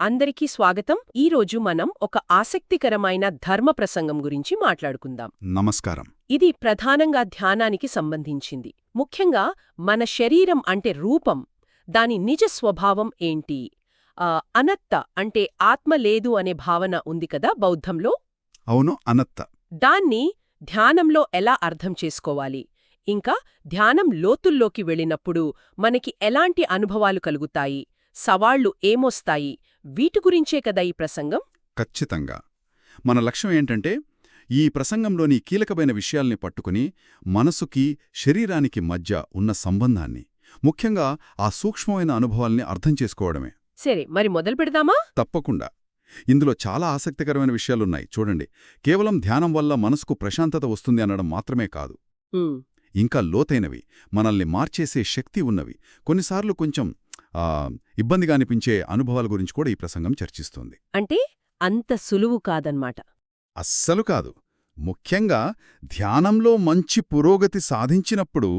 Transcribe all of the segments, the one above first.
అందరికీ స్వాగతం. ఈరోజు మనం ఒక ఆసక్తికరమైన ధర్మ ప్రసంగం గురించి మాట్లాడుకుందాం. నమస్కారం. ఇది ప్రధానంగా ధ్యానానికి సంబంధించింది. ముఖ్యంగా మన శరీరం అంటే రూపం దాని నిజ స్వభావం ఏంటి? అనత్త అంటే ఆత్మ లేదు అనే భావన ఉంది కదా బౌద్ధంలో? అవును అనత్త. దాన్ని ధ్యానంలో ఎలా అర్థం చేసుకోవాలి? ఇంకా ధ్యానం లోతుల్లోకి వెళ్ళినప్పుడు మనకి ఎలాంటి అనుభవాలు కలుగుతాయి? సవాళ్ళు ఏమొస్తాయి? వీటి గురించే కదా ఈ ప్రసంగం? ఖచ్చితంగా. మన లక్ష్యం ఏంటంటే ఈ ప్రసంగంలోని కీలకమైన విషయాల్ని పట్టుకుని మనసుకి శరీరానికి మధ్య ఉన్న సంబంధాన్ని ముఖ్యంగా ఆ సూక్ష్మమైన అనుభవాల్ని అర్థం చేసుకోవడమే. సరే మరి మొదలు పెడదామా? తప్పకుండా. ఇందులో చాలా ఆసక్తికరమైన విషయాలున్నాయి. చూడండి కేవలం ధ్యానం వల్ల మనసుకు ప్రశాంతత వస్తుంది అనడం మాత్రమే కాదు. ఇంకా లోతైనవి మనల్ని మార్చేసే శక్తి ఉన్నవి. కొన్నిసార్లు కొంచెం ఇబ్బందిగా అనిపించే అనుభవాల గురించి కూడా ఈ ప్రసంగం చర్చిస్తుంది. అంటే అంత సులువు కాదన్మాట అస్సలు కాదు. ముఖ్యంగా ధ్యానంలో మంచి పురోగతి సాధించినప్పుడు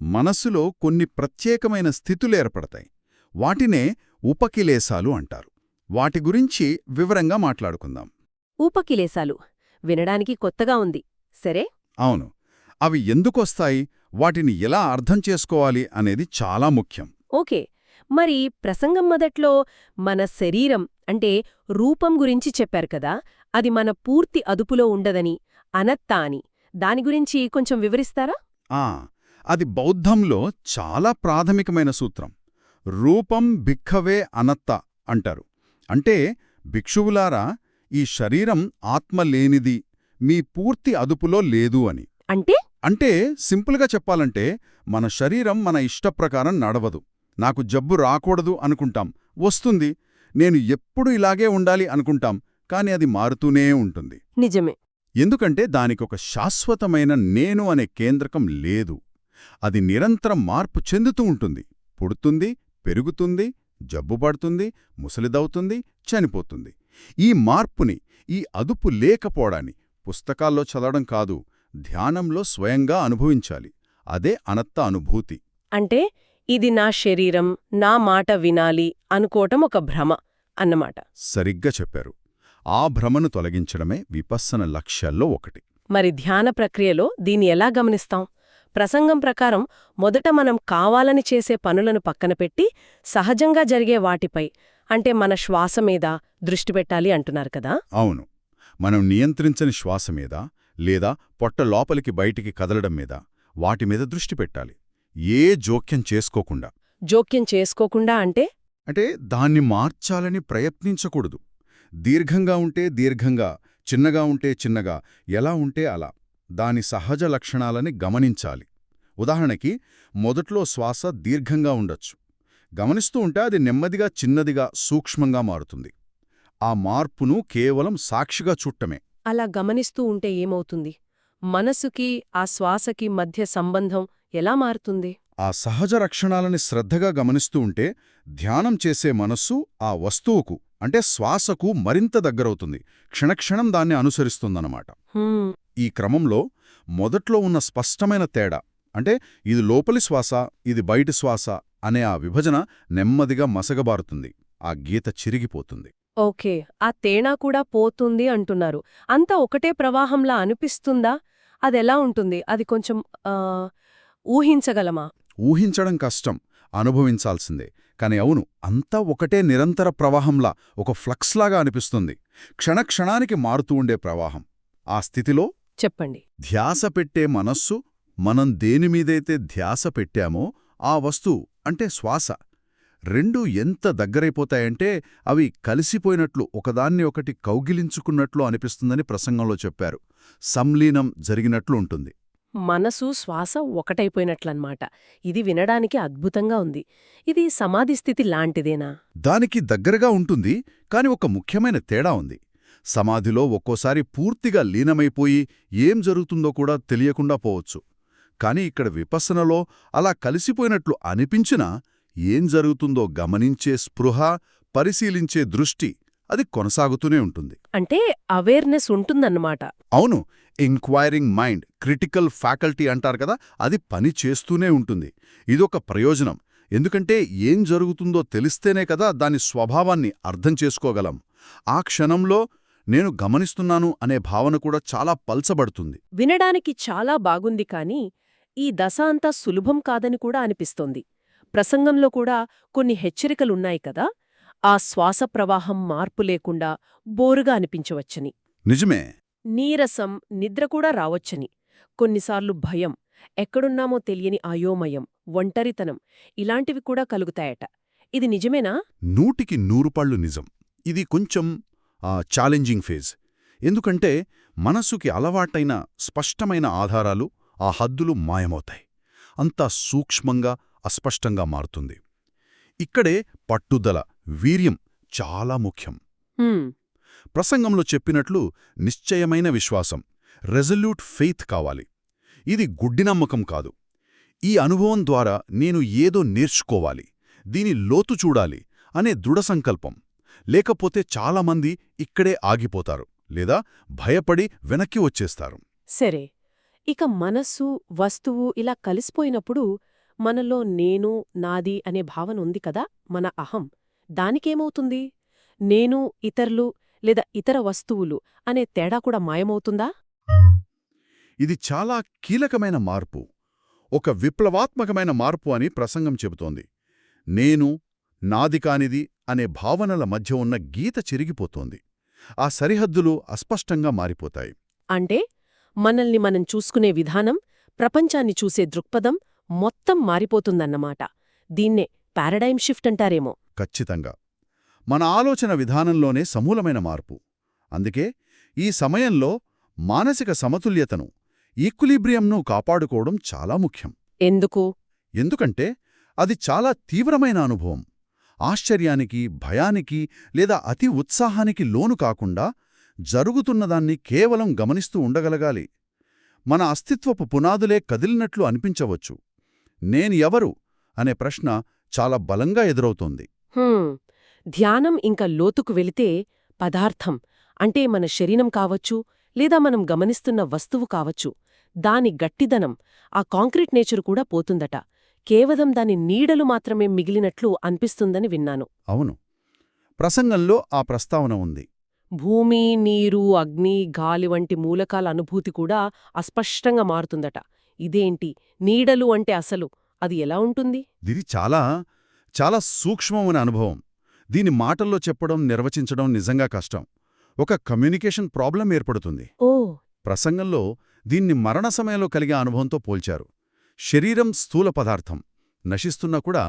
మనస్సులో కొన్ని ప్రత్యేకమైన స్థితులు ఏర్పడతాయి. వాటినే ఉపకిలేశాలు అంటారు. వాటి గురించి వివరంగా మాట్లాడుకుందాం. ఊపకిలేశాలు వినడానికి కొత్తగా ఉంది. సరే? అవును. అవి ఎందుకొస్తాయి? వాటిని ఎలా అర్థం చేసుకోవాలి అనేది చాలా ముఖ్యం. ఓకే. మరి ప్రసంగం మొదట్లో మన శరీరం అంటే రూపం గురించి చెప్పారు కదా అది మన పూర్తి అదుపులో ఉండదని అనత్తా అని. దాని గురించి కొంచెం వివరిస్తారా? ఆ అది బౌద్ధంలో చాలా ప్రాథమికమైన సూత్రం. రూపం భిక్కవే అనత్త అంటారు. అంటే భిక్షువులారా ఈ శరీరం ఆత్మ లేనిది మీ పూర్తి అదుపులో లేదు అని. అంటే? అంటే సింపుల్గా చెప్పాలంటే మన శరీరం మన ఇష్టప్రకారం నడవదు. నాకు జబ్బు రాకూడదు అనుకుంటాం. వస్తుంది. నేను ఎప్పుడు ఇలాగే ఉండాలి అనుకుంటాం. కాని అది మారుతూనే ఉంటుంది. నిజమే. ఎందుకంటే దానికొక శాశ్వతమైన నేను అనే కేంద్రకం లేదు. అది నిరంతరం మార్పు చెందుతూ ఉంటుంది. పుడుతుంది పెరుగుతుంది జబ్బుపడుతుంది ముసలిదవుతుంది చనిపోతుంది. ఈ మార్పుని ఈ అదుపు లేకపోవడాన్ని పుస్తకాల్లో చదవడం కాదు. ధ్యానంలో స్వయంగా అనుభవించాలి. అదే అనత్త అనుభూతి. అంటే ఇది నా శరీరం నా మాట వినాలి అనుకోవటం ఒక భ్రమ అన్నమాట. సరిగ్గా చెప్పారు. ఆ భ్రమను తొలగించడమే విపස්සన లక్ష్యాల్లో ఒకటి. మరి ధ్యాన ప్రక్రియలో దీన్ని ఎలా గమనిస్తాం? ప్రసంగం ప్రకారం మొదట మనం కావాలని చేసే పనులను పక్కన పెట్టి సహజంగా జరిగే వాటిపై అంటే మన శ్వాస మీద దృష్టి పెట్టాలి అంటున్నారు కదా? అవును. మనం నియంత్రించని శ్వాస మీద లేదా పొట్ట లోపలికి బయటికి కదలడం మీద వాటి మీద దృష్టి పెట్టాలి. ఏ జోక్యం చేసుకోకుండా. జోక్యం చేసుకోకుండా అంటే? అంటే దాన్ని మార్చాలని ప్రయత్నించకూడదు. దీర్ఘంగా ఉంటే దీర్ఘంగా చిన్నగా ఉంటే చిన్నగా ఎలా ఉంటే అలా. దాని సహజ లక్షణాలని గమనించాలి. ఉదాహరణకి మొదట్లో శ్వాస దీర్ఘంగా ఉండొచ్చు. గమనిస్తూ ఉంటే అది నెమ్మదిగా చిన్నదిగా సూక్ష్మంగా మారుతుంది. ఆ మార్పును కేవలం సాక్షిగా చూట్టమే అలా గమనిస్తూ ఉంటే ఏమవుతుంది? మనసుకి ఆ శ్వాసకి మధ్య సంబంధం ఎలా మారుతుంది? ఆ సహజ లక్షణాలని శ్రద్ధగా గమనిస్తూ ఉంటే ధ్యానం చేసే మనస్సు ఆ వస్తువుకు అంటే శ్వాసకు మరింత దగ్గరవుతుంది. క్షణక్షణం దాన్ని అనుసరిస్తుందన్నమాట. ఈ క్రమంలో మొదట్లో ఉన్న స్పష్టమైన తేడా అంటే ఇది లోపలి శ్వాస ఇది బయటి శ్వాస అనే ఆ విభజన నెమ్మదిగా మసగబారుతుంది. ఆ గీత చిరిగిపోతుంది. ఓకే ఆ తేడా కూడా పోతుంది అంటున్నారు. అంతా ఒకటే ప్రవాహంలా అనిపిస్తుందా? అదెలా ఉంటుంది? అది కొంచెం ఊహించగలమా? ఊహించడం కష్టం అనుభవించాల్సిందే. కాని అవును అంతా ఒకటే నిరంతర ప్రవాహంలా ఒక ఫ్లక్స్లాగా అనిపిస్తుంది. క్షణక్షణానికి మారుతూ ఉండే ప్రవాహం. ఆ స్థితిలో చెప్పండి. ధ్యాస పెట్టే మనస్సు మనం దేనిమీదైతే ధ్యాస పెట్టామో ఆ వస్తువు అంటే శ్వాస రెండూ ఎంత దగ్గరైపోతాయంటే అవి కలిసిపోయినట్లు ఒకదాన్ని ఒకటి కౌగిలించుకున్నట్లు అనిపిస్తుందని ప్రసంగంలో చెప్పారు. సంలీనం జరిగినట్లు ఉంటుంది. మనసు శ్వాస ఒకటైపోయినట్లన్నమాట. ఇది వినడానికి అద్భుతంగా ఉంది. ఇది సమాధి స్థితి లాంటిదేనా? దానికి దగ్గరగా ఉంటుంది కాని ఒక ముఖ్యమైన తేడా ఉంది. సమాధిలో ఒక్కోసారి పూర్తిగా లీనమైపోయి ఏం జరుగుతుందో కూడా తెలియకుండా పోవచ్చు. కాని ఇక్కడ విపස්සనలో అలా కలిసిపోయినట్లు అనిపించినా ఏం జరుగుతుందో గమనించే స్పృహ పరిశీలించే దృష్టి అది కొనసాగుతూనే ఉంటుంది. అంటే అవేర్నెస్ ఉంటుందన్నమాట. అవును ఎంక్వైరింగ్ మైండ్ క్రిటికల్ ఫ్యాకల్టీ అంటారు కదా అది పని చేస్తూనే ఉంటుంది. ఇదొక ప్రయోజనం. ఎందుకంటే ఏం జరుగుతుందో తెలిస్తేనే కదా దాని స్వభావాన్ని అర్థం చేసుకోగలం. ఆ క్షణంలో నేను గమనిస్తున్నాను అనే భావన కూడా చాలా పల్చబడుతుంది. వినడానికి చాలా బాగుంది కాని ఈ దశ అంతా సులభం కాదని కూడా అనిపిస్తోంది. ప్రసంగంలో కూడా కొన్ని హెచ్చరికలున్నాయి కదా. ఆ శ్వాస ప్రవాహం మార్పు లేకుండా బోరుగా అనిపించవచ్చని. నిజమే. నీరసం నిద్ర కూడా రావచ్చని. కొన్నిసార్లు భయం ఎక్కడున్నామో తెలియని అయోమయం ఒంటరితనం ఇలాంటివి కూడా కలుగుతాయట. ఇది నిజమేనా? నూటికి నూరు పళ్ళు నిజం. ఇది కొంచెం ఛాలెంజింగ్ ఫేజ్ ఎందుకంటే మనస్సుకి అలవాటైన స్పష్టమైన ఆధారాలు ఆ హద్దులు మాయమవుతాయి. అంతా సూక్ష్మంగా అస్పష్టంగా మారుతుంది. ఇక్కడే పట్టుదల వీర్యం చాలా ముఖ్యం. ప్రసంగంలో చెప్పినట్లు నిశ్చయమైన విశ్వాసం రెజల్యూట్ ఫెయిత్ కావాలి. ఇది గుడ్డి నమ్మకం కాదు. ఈ అనుభవం ద్వారా నేను ఏదో నేర్చుకోవాలి దీని లోతు చూడాలి అనే దృఢ సంకల్పం. లేకపోతే చాలామంది ఇక్కడే ఆగిపోతారు లేదా భయపడి వెనక్కి వచ్చేస్తారు. సరే ఇక మనస్సు వస్తువు ఇలా కలిసిపోయినప్పుడు మనలో నేను నాది అనే భావన ఉంది కదా మన అహం. దానికేమవుతుంది? నేను ఇతరులు లేదా ఇతర వస్తువులు అనే తేడా కూడా మాయమవుతుందా? ఇది చాలా కీలకమైన మార్పు. ఒక విప్లవాత్మకమైన మార్పు అని ప్రసంగం చెబుతోంది. నేను నాది కానిది అనే భావనల మధ్య ఉన్న గీత చెరిగిపోతోంది. ఆ సరిహద్దులు అస్పష్టంగా మారిపోతాయి. అంటే మనల్ని మనం చూసుకునే విధానం ప్రపంచాన్ని చూసే దృక్పథం మొత్తం మారిపోతుందన్నమాట. దీన్నే పారడైమ్ షిఫ్ట్ అంటారేమో. ఖచ్చితంగా. మన ఆలోచన విధానంలోనే సమూలమైన మార్పు. అందుకే ఈ సమయంలో మానసిక సమతుల్యతను ఈక్విలిబ్రియంను కాపాడుకోవడం చాలా ముఖ్యం. ఎందుకు? ఎందుకంటే అది చాలా తీవ్రమైన అనుభవం. ఆశ్చర్యానికి భయానికి లేదా అతి ఉత్సాహానికి లోను కాకుండా జరుగుతున్నదాన్ని కేవలం గమనిస్తూ ఉండగలగాలి. మన అస్తిత్వపు పునాదులే కదిలినట్లు అనిపించవచ్చు. నేను ఎవరు? అనే ప్రశ్న చాలా బలంగా ఎదురవుతోంది. ధ్యానం ఇంకా లోతుకు వెళితే పదార్థం అంటే మన శరీరం కావచ్చు లేదా మనం గమనిస్తున్న వస్తువు కావచ్చు దాని గట్టిదనం ఆ కాంక్రీట్ నేచర్ కూడా పోతుందట. కేవలం దాని నీడలు మాత్రమే మిగిలినట్లు అనిపిస్తుందని విన్నాను. అవును. ప్రసంగంలో ఆ ప్రస్తావన ఉంది. భూమి నీరు అగ్ని గాలి వంటి మూలకాల అనుభూతి కూడా అస్పష్టంగా మారుతుందట. ఇదేంటి? నీడలు అంటే అసలు. అది ఎలా ఉంటుంది? ఇది చాలా చాలా సూక్ష్మమైన అనుభవం. దీని మాటల్లో చెప్పడం నిర్వచించడం నిజంగా కష్టం. ఒక కమ్యూనికేషన్ ప్రాబ్లం ఏర్పడుతుంది. ఓ! ప్రసంగంలో దీన్ని మరణ సమయంలో కలిగే అనుభవంతో పోల్చారు. శరీరం స్థూల పదార్థం. నశిస్తున్నా కూడా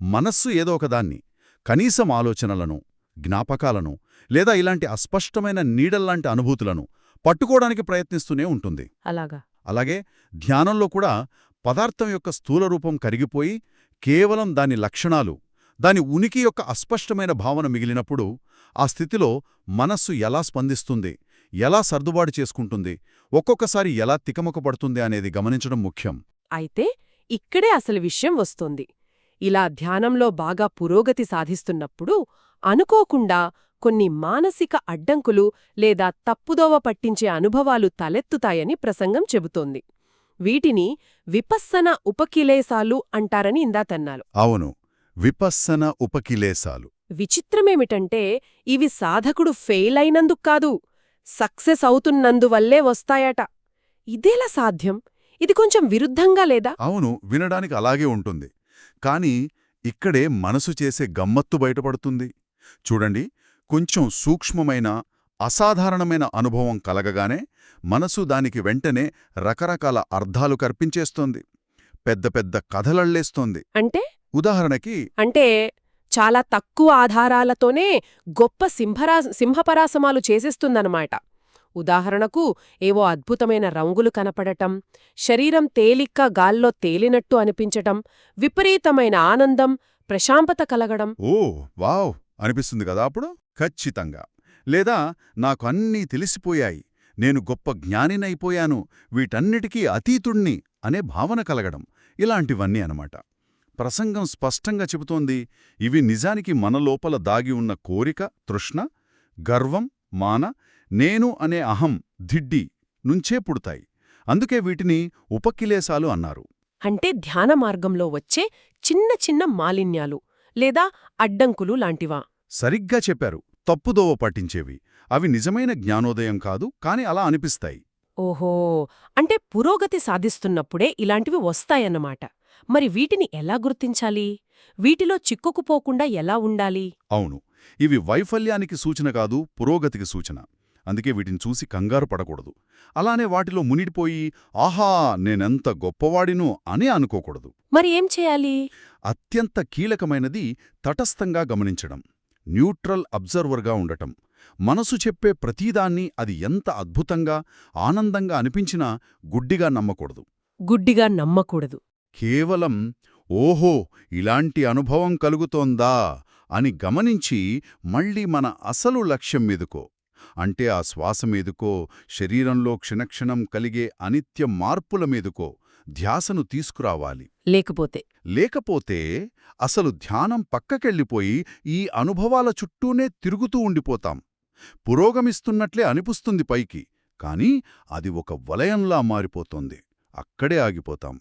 మనస్సు ఏదో ఒకదాన్ని కనీసం ఆలోచనలను జ్ఞాపకాలను లేదా ఇలాంటి అస్పష్టమైన నీడల్లాంటి అనుభూతులను పట్టుకోవడానికి ప్రయత్నిస్తూనే ఉంటుంది. అలాగా. అలాగే ధ్యానంలో కూడా పదార్థం యొక్క స్థూల రూపం కరిగిపోయి కేవలం దాని లక్షణాలు దాని ఉనికి యొక్క అస్పష్టమైన భావన మిగిలినప్పుడు ఆ స్థితిలో మనస్సు ఎలా స్పందిస్తుంది ఎలా సర్దుబాటు చేసుకుంటుంది ఒక్కొక్కసారి ఎలా తికమకపడుతుంది అనేది గమనించడం ముఖ్యం. అయితే ఇక్కడే అసలు విషయం వస్తోంది. ఇలా ధ్యానంలో బాగా పురోగతి సాధిస్తున్నప్పుడు అనుకోకుండా కొన్ని మానసిక అడ్డంకులు లేదా తప్పుదోవ పట్టించే అనుభవాలు తలెత్తుతాయని ప్రసంగం చెబుతోంది. వీటిని విపస్సన ఉపకిలేసాలు అంటారని ఇందాతన్నారు అవును విపస్సన ఉపకిలేసాలు విచిత్రమేమిటంటే ఇవి సాధకుడు ఫెయిల్ అయినందుకు కాదు సక్సెస్ అవుతున్నందువల్లే వస్తాయట. ఇదేలా సాధ్యం? ఇది కొంచెం విరుద్ధంగా లేదా? అవును వినడానికి అలాగే ఉంటుంది. కాని ఇక్కడే మనసు చేసే గమ్మత్తు బయటపడుతుంది. చూడండి కొంచెం సూక్ష్మమైన అసాధారణమైన అనుభవం కలగగానే మనసు దానికి వెంటనే రకరకాల అర్థాలు కర్పించేస్తోంది. పెద్ద పెద్ద కథలళ్ళేస్తోంది అంటే? ఉదాహరణకి అంటే చాలా తక్కువ ఆధారాలతోనే గొప్ప సింహరా సింహపరాసమాలు చేసేస్తుందన్నమాట. ఉదాహరణకు ఏవో అద్భుతమైన రంగులు కనపడటం శరీరం తేలిగ్గా గాల్లో తేలినట్టు అనిపించటం విపరీతమైన ఆనందం ప్రశాంతత కలగడం. Oh wow! అనిపిస్తుంది కదా అప్పుడు? ఖచ్చితంగా. లేదా నాకు అన్నీ తెలిసిపోయాయి. నేను గొప్ప జ్ఞానినైపోయాను. వీటన్నిటికీ అతీతుణ్ణి అనే భావన కలగడం ఇలాంటివన్నీ అనమాట ప్రసంగం స్పష్టంగా చెబుతోంది. ఇవి నిజానికి మన లోపల దాగి ఉన్న కోరిక తృష్ణ గర్వం మాన నేను అనే అహం ధిడ్డి నుంచే పుడతాయి. అందుకే వీటిని ఉపకిలేశాలు అన్నారు. అంటే ధ్యాన మార్గంలో వచ్చే చిన్న చిన్న మాలిన్యాలు. లేదా అడ్డంకులు లాంటివా? సరిగ్గా చెప్పారు. తప్పుదోవ పట్టించేవి. అవి నిజమైన జ్ఞానోదయం కాదు కాని అలా అనిపిస్తాయి. ఓహో! అంటే పురోగతి సాధిస్తున్నప్పుడే ఇలాంటివి వస్తాయన్నమాట. మరి వీటిని ఎలా గుర్తించాలి? వీటిలో చిక్కుకుపోకుండా ఎలా ఉండాలి? అవును. ఇవి వైఫల్యానికి సూచన కాదు పురోగతికి సూచన. అందుకే వీటిని చూసి కంగారు పడకూడదు. అలానే వాటిలో మునిడిపోయి ఆహా నేనెంత గొప్పవాడిను అని అనుకోకూడదు. మరి ఏం చేయాలి? అత్యంత కీలకమైనది తటస్థంగా గమనించడం న్యూట్రల్ అబ్జర్వర్గా ఉండటం. మనసు చెప్పే ప్రతీదాన్ని అది ఎంత అద్భుతంగా ఆనందంగా అనిపించినా గుడ్డిగా నమ్మకూడదు. గుడ్డిగా నమ్మకూడదు. కేవలం ఓహో ఇలాంటి అనుభవం కలుగుతోందా అని గమనించి మళ్ళీ మన అసలు లక్ష్యం మీదుకో. అంటే ఆ శ్వాస మీదుకో శరీరంలో క్షణక్షణం కలిగే అనిత్య మార్పుల మీదుకో ధ్యాసను తీసుకురావాలి. లేకపోతే? లేకపోతే అసలు ధ్యానం పక్కకెళ్ళిపోయి ఈ అనుభవాల చుట్టూనే తిరుగుతూ ఉండిపోతాం. పురోగమిస్తున్నట్లే అనిపిస్తుంది పైకి కానీ అది ఒక వలయంలా మారిపోతోంది. అక్కడే ఆగిపోతాం.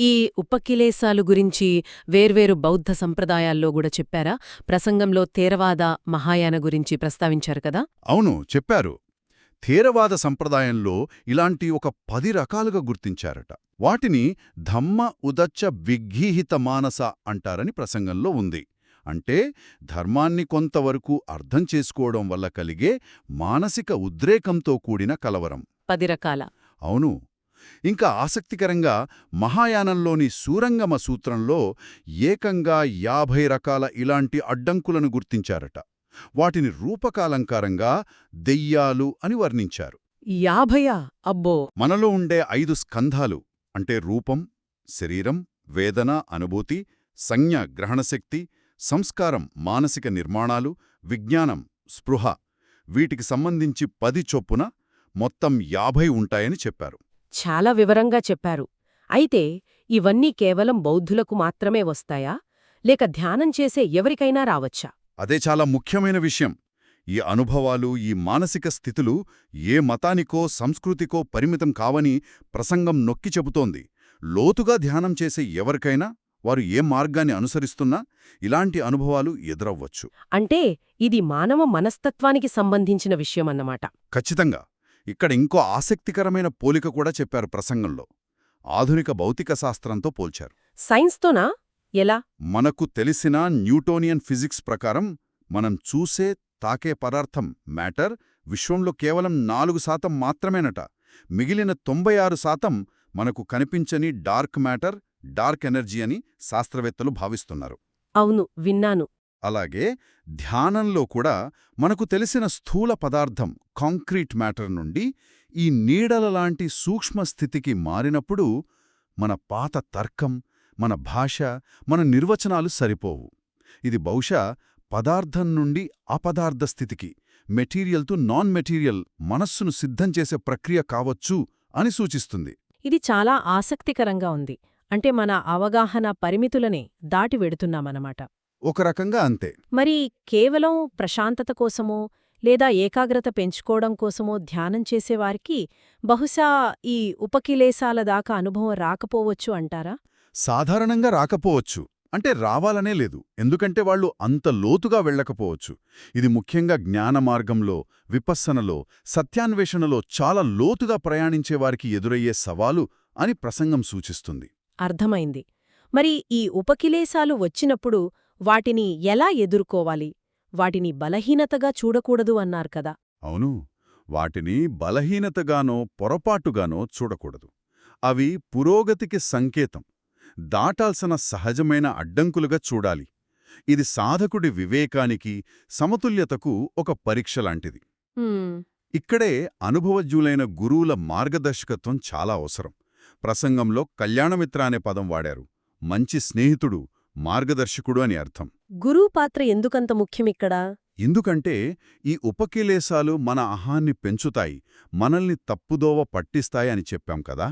ఈ ఉపకిలేశాలు గురించి వేర్వేరు బౌద్ధ సంప్రదాయాల్లో కూడా చెప్పారా? ప్రసంగంలో తేరవాద మహాయాన గురించి ప్రస్తావించారు కదా? అవును చెప్పారు. థేరవాద సంప్రదాయంలో ఇలాంటి ఒక పది రకాలుగా గుర్తించారట. వాటిని ధమ్మ ఉదచ్చ విఘ్గీహిత మానస అంటారని ప్రసంగంలో ఉంది. అంటే ధర్మాన్ని కొంతవరకు అర్థం చేసుకోవడం వల్ల కలిగే మానసిక ఉద్రేకంతో కూడిన కలవరం. పది రకాల. అవును. ఇంకా ఆసక్తికరంగా మహాయానంలోని సూరంగమ సూత్రంలో ఏకంగా యాభై రకాల ఇలాంటి అడ్డంకులను గుర్తించారట. వాటిని రూపకాలంకారంగా దెయ్యాలు అని వర్ణించారు. యాభయా? అబ్బో! మనలో ఉండే ఐదు స్కంధాలు అంటే రూపం శరీరం వేదన అనుభూతి సంజ్ఞ గ్రహణశక్తి సంస్కారం మానసిక నిర్మాణాలు విజ్ఞానం స్పృహ వీటికి సంబంధించి పది చొప్పున మొత్తం యాభై ఉంటాయని చెప్పారు. చాలా వివరంగా చెప్పారు. అయితే ఇవన్నీ కేవలం బౌద్ధులకు మాత్రమే వస్తాయా? లేక ధ్యానం చేసే ఎవరికైనా రావచ్చా? అదే చాలా ముఖ్యమైన విషయం. ఈ అనుభవాలు ఈ మానసిక స్థితులు ఏ మతానికో సంస్కృతికో పరిమితం కావని ప్రసంగం నొక్కి చెబుతోంది. లోతుగా ధ్యానం చేసే ఎవరికైనా వారు ఏ మార్గాన్ని అనుసరిస్తున్నా ఇలాంటి అనుభవాలు ఎదురవ్వచ్చు. అంటే ఇది మానవ మనస్తత్వానికి సంబంధించిన విషయమన్నమాట. ఖచ్చితంగా. ఇక్కడ ఇంకో ఆసక్తికరమైన పోలిక కూడా చెప్పారు ప్రసంగంలో. ఆధునిక భౌతిక శాస్త్రంతో పోల్చారు. సైన్స్తోనా? ఎలా? మనకు తెలిసిన న్యూటోనియన్ ఫిజిక్స్ ప్రకారం మనం చూసే తాకే పదార్థం మ్యాటర్ విశ్వంలో కేవలం నాలుగు శాతం మాత్రమేనట. మిగిలిన తొంభై ఆరు శాతం మనకు కనిపించని డార్క్ మ్యాటర్ డార్క్ ఎనర్జీ అని శాస్త్రవేత్తలు భావిస్తున్నారు. అవును విన్నాను. అలాగే ధ్యానంలో కూడా మనకు తెలిసిన స్థూల పదార్థం కాంక్రీట్ మ్యాటర్ నుండి ఈ నీడలలాంటి సూక్ష్మ స్థితికి మారినప్పుడు మన పాత తర్కం మన భాష మన నిర్వచనాలు సరిపోవు. ఇది బహుశా పదార్థం నుండి అపదార్థ స్థితికి మెటీరియల్తో నాన్ మెటీరియల్ మనస్సును సిద్ధం చేసే ప్రక్రియ కావచ్చు అని సూచిస్తుంది. ఇది చాలా ఆసక్తికరంగా ఉంది. అంటే మన అవగాహన పరిమితులనే దాటి వెడుతున్నామన్నమాట. ఒక రకంగా అంతే. మరి కేవలం ప్రశాంతత కోసమో లేదా ఏకాగ్రత పెంచుకోవడం కోసమో ధ్యానం చేసేవారికి బహుశా ఈ ఉపకిలేశాల దాకా అనుభవం రాకపోవచ్చు అంటారా? సాధారణంగా రాకపోవచ్చు. అంటే రావాలనే లేదు. ఎందుకంటే వాళ్ళు అంత లోతుగా వెళ్ళకపోవచ్చు. ఇది ముఖ్యంగా జ్ఞాన మార్గంలో విపස්සనలో సత్యాన్వేషణలో చాలా లోతుగా ప్రయాణించేవారికి ఎదురయ్యే సవాలు అని ప్రసంగం సూచిస్తుంది. అర్థమైంది. మరి ఈ ఉపకిలేశాలు వచ్చినప్పుడు వాటిని ఎలా ఎదుర్కోవాలి? వాటిని బలహీనతగా చూడకూడదు అన్నారు కదా. అవును. వాటిని బలహీనతగానో పొరపాటుగానో చూడకూడదు. అవి పురోగతికి సంకేతం. దాటాల్సిన సహజమైన అడ్డంకులుగా చూడాలి. ఇది సాధకుడి వివేకానికి సమతుల్యతకు ఒక పరీక్ష లాంటిది. ఇక్కడే అనుభవజ్ఞులైన గురువుల మార్గదర్శకత్వం చాలా అవసరం. ప్రసంగంలో కళ్యాణమిత్ర అనే పదం వాడారు. మంచి స్నేహితుడు మార్గదర్శకుడు అని అర్థం. గురువు పాత్ర ఎందుకంత ముఖ్యమిక్కడా? ఎందుకంటే ఈ ఉపకిలేశాలు మన అహాన్ని పెంచుతాయి మనల్ని తప్పుదోవ పట్టిస్తాయి అని చెప్పాం కదా.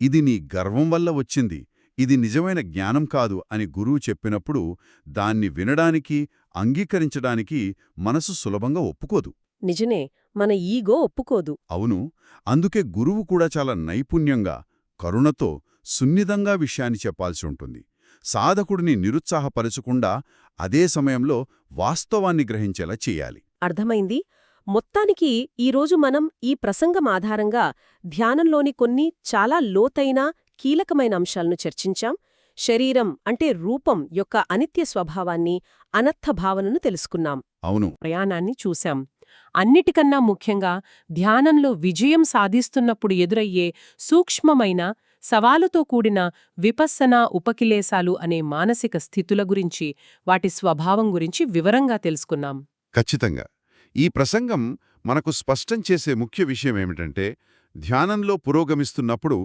ఇది నీ గర్వం వల్ల వచ్చింది ఇది నిజమైన జ్ఞానం కాదు అని గురువు చెప్పినప్పుడు దాన్ని వినడానికి అంగీకరించడానికి మనసు సులభంగా ఒప్పుకోదు. నిజమే మన ఈగో ఒప్పుకోదు. అవును అందుకే గురువు కూడా చాలా నైపుణ్యంగా కరుణతో సున్నితంగా విషయాన్ని చెప్పాల్సి ఉంటుంది. సాధకుడిని నిరుత్సాహపరచకుండా అదే సమయంలో వాస్తవాన్ని గ్రహించేలా చేయాలి. అర్థమైంది. మొత్తానికి ఈరోజు మనం ఈ ప్రసంగం ఆధారంగా ధ్యానంలోని కొన్ని చాలా లోతైన కీలకమైన అంశాలను చర్చించాం. శరీరం అంటే రూపం యొక్క అనిత్య స్వభావాన్ని అనర్థ భావనను తెలుసుకున్నాం. అవును. ప్రయాణాన్ని చూశాం. అన్నిటికన్నా ముఖ్యంగా ధ్యానంలో విజయం సాధిస్తున్నప్పుడు ఎదురయ్యే సూక్ష్మమైన సవాలుతో కూడిన విపස්සనా ఉపకిలేశాలు అనే మానసిక స్థితుల గురించి వాటి స్వభావం గురించి వివరంగా తెలుసుకున్నాం. ఖచ్చితంగా. ఈ ప్రసంగం మనకు స్పష్టం చేసే ముఖ్య విషయం ఏమిటంటే ధ్యానంలో పురోగమిస్తున్నప్పుడు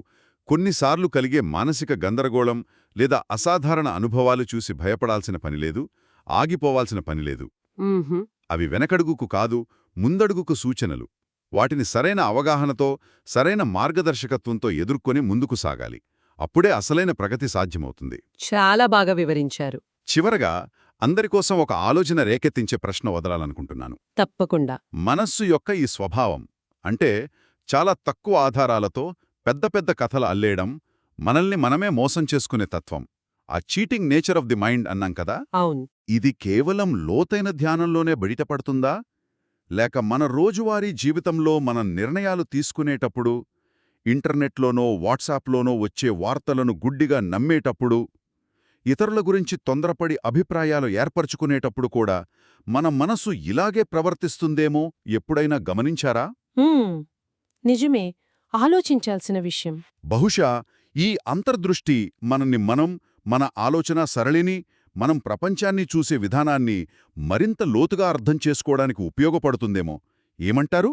కొన్నిసార్లు కలిగే మానసిక గందరగోళం లేదా అసాధారణ అనుభవాలు చూసి భయపడాల్సిన పనిలేదు ఆగిపోవాల్సిన పనిలేదు అవి వెనకడుగుకు కాదు ముందడుగుకు సూచనలు. వాటిని సరైన అవగాహనతో సరైన మార్గదర్శకత్వంతో ఎదుర్కొని ముందుకు సాగాలి. అప్పుడే అసలైన ప్రగతి సాధ్యమవుతుంది. చాలా బాగా వివరించారు. చివరగా అందరికోసం ఒక ఆలోచన రేకెత్తించే ప్రశ్న వదలాలనుకుంటున్నాను. తప్పకుండా. మనస్సు యొక్క ఈ స్వభావం అంటే చాలా తక్కువ ఆధారాలతో పెద్ద పెద్ద కథలు అల్లేయడం మనల్ని మనమే మోసం చేసుకునే తత్వం. ఆ cheating nature of the mind అన్నాం కదా? అవును. ఇది కేవలం లోతైన ధ్యానంలోనే బయటపడుతుందా? లేక మన రోజువారీ జీవితంలో మన నిర్ణయాలు తీసుకునేటప్పుడు ఇంటర్నెట్లోనో వాట్సాప్లోనో వచ్చే వార్తలను గుడ్డిగా నమ్మేటప్పుడు ఇతరుల గురించి తొందరపడి అభిప్రాయాలు ఏర్పరచుకునేటప్పుడు కూడా మన మనసు ఇలాగే ప్రవర్తిస్తుందేమో ఎప్పుడైనా గమనించారా? నిజమే. ఆలోచించాల్సిన విషయం. బహుశా ఈ అంతర్దృష్టి మనల్ని మనం మన ఆలోచన సరళిని మనం ప్రపంచాన్ని చూసే విధానాన్ని మరింత లోతుగా అర్థం చేసుకోవడానికి ఉపయోగపడుతుందేమో. ఏమంటారు?